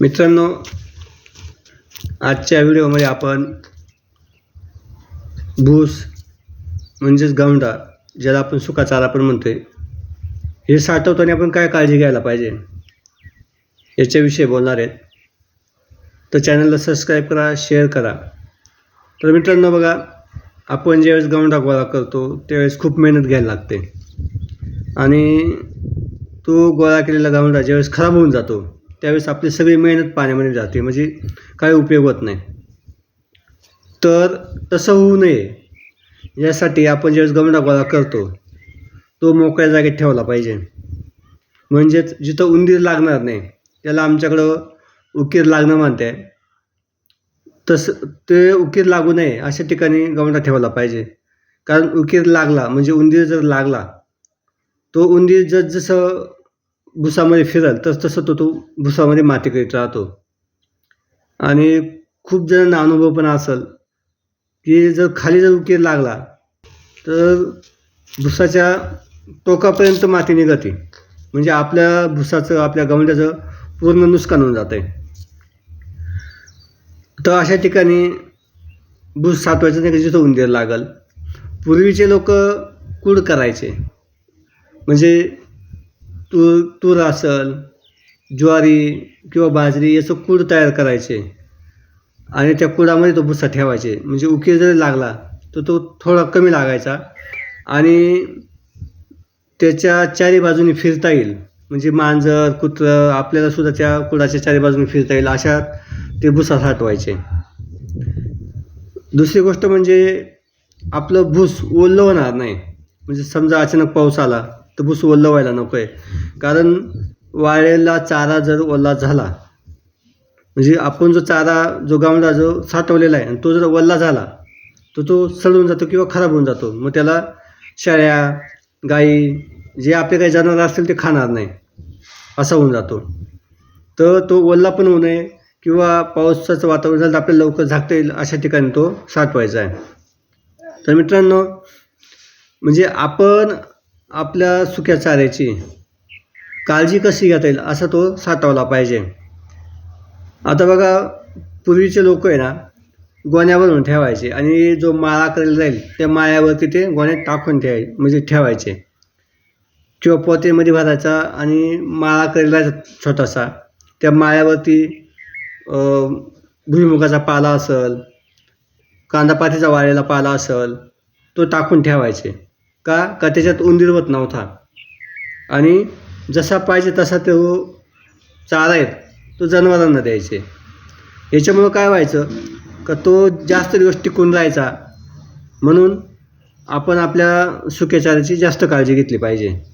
मित्रांनो आजच्या व्हिडिओमध्ये आपण भूस म्हणजेच गवंडा ज्याला आपण सुका चारा पण म्हणतोय हे साठवताना आपण काय काळजी घ्यायला पाहिजे? याच्याविषयी बोलणार आहेत. तर चॅनलला सबस्क्राईब करा शेअर करा. तर मित्रांनो बघा आपण ज्यावेळेस गवंडा गोळा करतो त्यावेळेस खूप मेहनत घ्यायला लागते. आणि तो गोळा केलेला गावंडा ज्यावेळेस खराब होऊन जातो त्यावेळेस आपली सगळी मेहनत पाण्यामध्ये जाते म्हणजे काही उपयोग होत नाही. तर तसं होऊ नये. यासाठी आपण ज्यावेळेस गवंडा गोळा करतो तो मोकळ्या जागेत ठेवला पाहिजे. म्हणजेच जिथं उंदीर लागणार नाही त्याला आमच्याकडं उकीर लागणं म्हणते तसं ते उकीर लागू नये अशा ठिकाणी गवंडा ठेवला पाहिजे. कारण उकीर लागला म्हणजे उंदीर जर लागला तो उंदीर जसजसं भुसामध्ये फिराल तस तसं तो तो भुसामध्ये माती करीत राहतो. आणि खूप जणांना अनुभव पण असेल की जर खाली जर उकीर लागला तर भुसाच्या टोकापर्यंत माती निघते. म्हणजे आपल्या भुसाचं आपल्या गवंड्याचं पूर्ण नुकसान होऊन जातं आहे तर अशा ठिकाणी भूस साठवायचं नाही जिथं उंदीर लागल. पूर्वीचे लोक कूड करायचे. म्हणजे तूर तूर असल ज्वारी किंवा बाजरी याचं कूड तयार करायचे. आणि त्या कुडामध्ये तो भुसा ठेवायचे. म्हणजे उकीर जरी लागला तर तो थोडा कमी लागायचा. आणि त्याच्या चारी बाजूनी फिरता येईल. म्हणजे मांजर कुत्रं आपल्याला सुद्धा त्या कुडाच्या चारी बाजूने फिरता येईल अशा ते भुसा साठवायचे. दुसरी गोष्ट म्हणजे आपलं भूस ओलवणार होणार नाही. म्हणजे समजा अचानक पाऊस आला तर भुस ओल्लं व्हायला नको आहे कारण वाळेला चारा जर ओला झाला म्हणजे आपण जो चारा जो गावला जो साठवलेला आहे आणि तो जर ओला झाला तर तो सडून जातो किंवा खराब होऊन जातो. मग त्याला शेळ्या गाई जे आपले काही जनावर असतील ते खाणार नाही. असा होऊन जातो. तर तो ओला पण होऊ नये किंवा पावसाचं वातावरण झालं तर आपल्याला लवकर झाकता येईल अशा ठिकाणी तो साठवायचा आहे. तर मित्रांनो म्हणजे आपण आपल्या सुक्या चाऱ्याची काळजी कशी घेता येईल असा तो साठवला पाहिजे. आता बघा पूर्वीचे लोक आहे ना गोण्यावरून ठेवायचे आणि जो माळा करेल राहील त्या माळ्यावरती ते गोण्यात टाकून ठेवाय म्हणजे ठेवायचे. किंवा पोतेमध्ये भरायचा आणि माळा करेल जायचा छोटासा त्या माळ्यावरती भुईमुगाचा पाला असेल कांदापातीचा वाळलेला पाला असेल तो टाकून ठेवायचे. का? का त्याच्यात उंदीर होत नव्हता. आणि जसा पाहिजे तसा तो चारा आहे तो जनावरांना द्यायचे. याच्यामुळं काय व्हायचं? का तो जास्त दिवस टिकून राहायचा. म्हणून आपण आपल्या सुक्या चाऱ्याची जास्त काळजी घेतली पाहिजे.